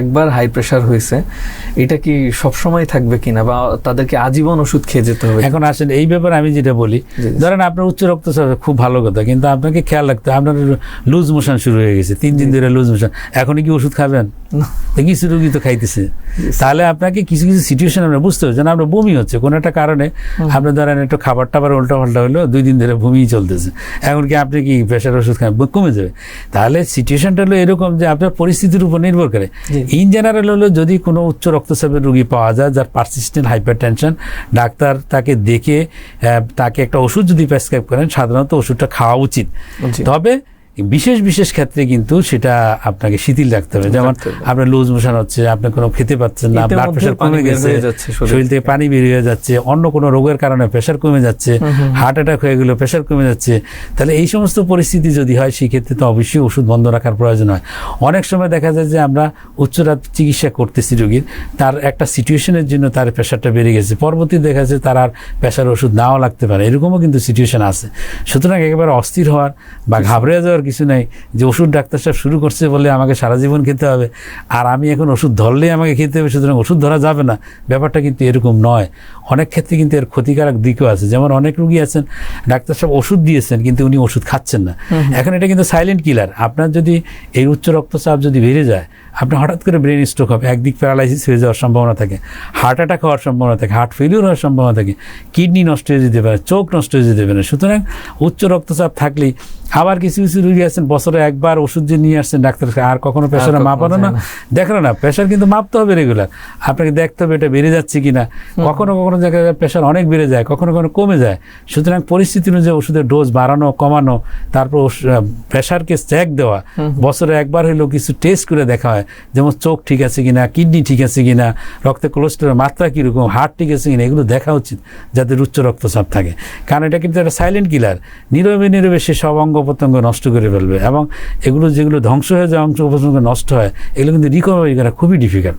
একবার high pressure হয়েছে এটা কি সবসময় থাকবে কিনা বা তাদেরকে আজীবন ওষুধ খেয়ে যেতে হবে? এখন আসেন এই ব্যাপারে আমি যেটা বলি ধরেন আপনার উচ্চ রক্তচাপ খুব ভালো কথা কিন্তু আপনাকে খেয়াল রাখতে আপনার লুজ মোশন শুরু হয়ে গেছে তিন দিন ধরে লুজ মোশন। এখনই কি ওষুধ খাবেন? কিছু রুগী তো খাইতেছে। তাহলে আপনাকে কিছু কিছু সিচুয়েশন আমরা বুঝতে হবে যেন আপনার বমি হচ্ছে। কোনো একটা কারণে আপনার ধরেন একটু খাবার টাবার উল্টা পাল্টা হলো দুই দিন ধরে বমি চলতেছে। এখন কি আপনি কি প্রেশার ওষুধ খান? কমে যাবে। তাহলে সিচুয়েশনটা হলো এরকম যে আপনার পরিস্থিতির উপর নির্ভর করে। ইন জেনারেল হলো যদি কোনো উচ্চ রক্তচাপের রোগী পাওয়া যায় যার পার্সিস্টেন্ট হাইপার টেনশন ডাক্তার তাকে দেখে তাকে একটা ওষুধ যদি প্রেসক্রাইব করেন সাধারণত ওষুধটা খাওয়া উচিত। তবে বিশেষ বিশেষ ক্ষেত্রে কিন্তু সেটা আপনাকে শিথিল রাখতে হবে। যেমন আপনার লুজ মোশন হচ্ছে আপনি কোনো খেতে পাচ্ছেন না ব্লাড প্রেশার কমে গেছে শরীর থেকে পানি বের হয়ে যাচ্ছে অন্য কোনো রোগের কারণে প্রেশার কমে যাচ্ছে হার্ট অ্যাটাক হয়ে গেলো প্রেশার কমে যাচ্ছে। তাহলে এই সমস্ত পরিস্থিতি যদি হয় সেই ক্ষেত্রে তো অবশ্যই ওষুধ বন্ধ রাখার প্রয়োজন হয়। অনেক সময় দেখা যায় যে আমরা উচ্চরাত চিকিৎসা করতেছি রোগীর তার একটা সিচুয়েশনের জন্য তার প্রেশারটা বেড়ে গেছে। পরবর্তী দেখা যাচ্ছে তার আর প্রেশার ওষুধ নাও লাগতে পারে এরকমও কিন্তু সিচুয়েশন আছে। সুতরাং একেবারে অস্থির হওয়ার বা ঘাবড়ে যাওয়ার কিছু নাই যে ওষুধ ডাক্তার সাহেব শুরু করছে বলে আমাকে সারা জীবন খেতে হবে। আর আমি এখন ওষুধ ধরলেই আমাকে খেতে হবে সুতরাং ওষুধ ধরা যাবে না। ব্যাপারটা কিন্তু এরকম নয়। অনেক ক্ষেত্রে কিন্তু এর ক্ষতিকারক দিকও আছে। যেমন অনেক রুগী আছেন ডাক্তার সাহেব ওষুধ দিয়েছেন কিন্তু উনি ওষুধ খাচ্ছেন না। এখন এটা কিন্তু সাইলেন্ট কিলার আপনার যদি এই উচ্চ রক্তচাপ যদি বেড়ে যায় আপনি হঠাৎ করে ব্রেন স্ট্রোক হবে একদিক প্যারালাইসিস হয়ে যাওয়ার সম্ভাবনা থাকে হার্ট অ্যাটাক হওয়ার সম্ভাবনা থাকে হার্ট ফেলিওর হওয়ার সম্ভাবনা থাকে কিডনি নষ্ট হয়ে যেতে পারে চোখ নষ্ট হয়ে যেতে পারে। সুতরাং উচ্চ রক্তচাপ থাকলেই আবার কিছু কিছু রুগী আছেন বছরে একবার ওষুধ যে নিয়ে আসছেন ডাক্তার আর কখনো প্রেশারে মাপানো না। না। দেখল না প্রেশার কিন্তু মাপতে হবে রেগুলার আপনাকে দেখতে হবে এটা বেড়ে যাচ্ছে কিনা। কখনো কখনো দেখা যায় প্রেশার অনেক বেড়ে যায় কখনো কখনো কমে যায়। সুতরাং পরিস্থিতি অনুযায়ী ওষুধের ডোজ বাড়ানো কমানো তারপর প্রেশারকে চেক দেওয়া। বছরে একবার হলেও কিছু টেস্ট করে দেখা হয়। যেমন চোখ ঠিক আছে কিনা কিডনি ঠিক আছে কিনা রক্তে কোলেস্টেরলের মাত্রা কীরকম হার্ট ঠিক আছে কিনা এগুলো দেখা উচিত যাদের উচ্চ রক্তচাপ থাকে। কারণ এটা কিন্তু একটা সাইলেন্ট কিলার নীরবে নীরবে সে সব অঙ্গ প্রত্যঙ্গ নষ্ট করে ফেলবে। এবং এগুলো যেগুলো ধ্বংস হয়ে যায় অংশ নষ্ট হয়, এগুলো কিন্তু রিকভারি করা খুবই ডিফিকাল্ট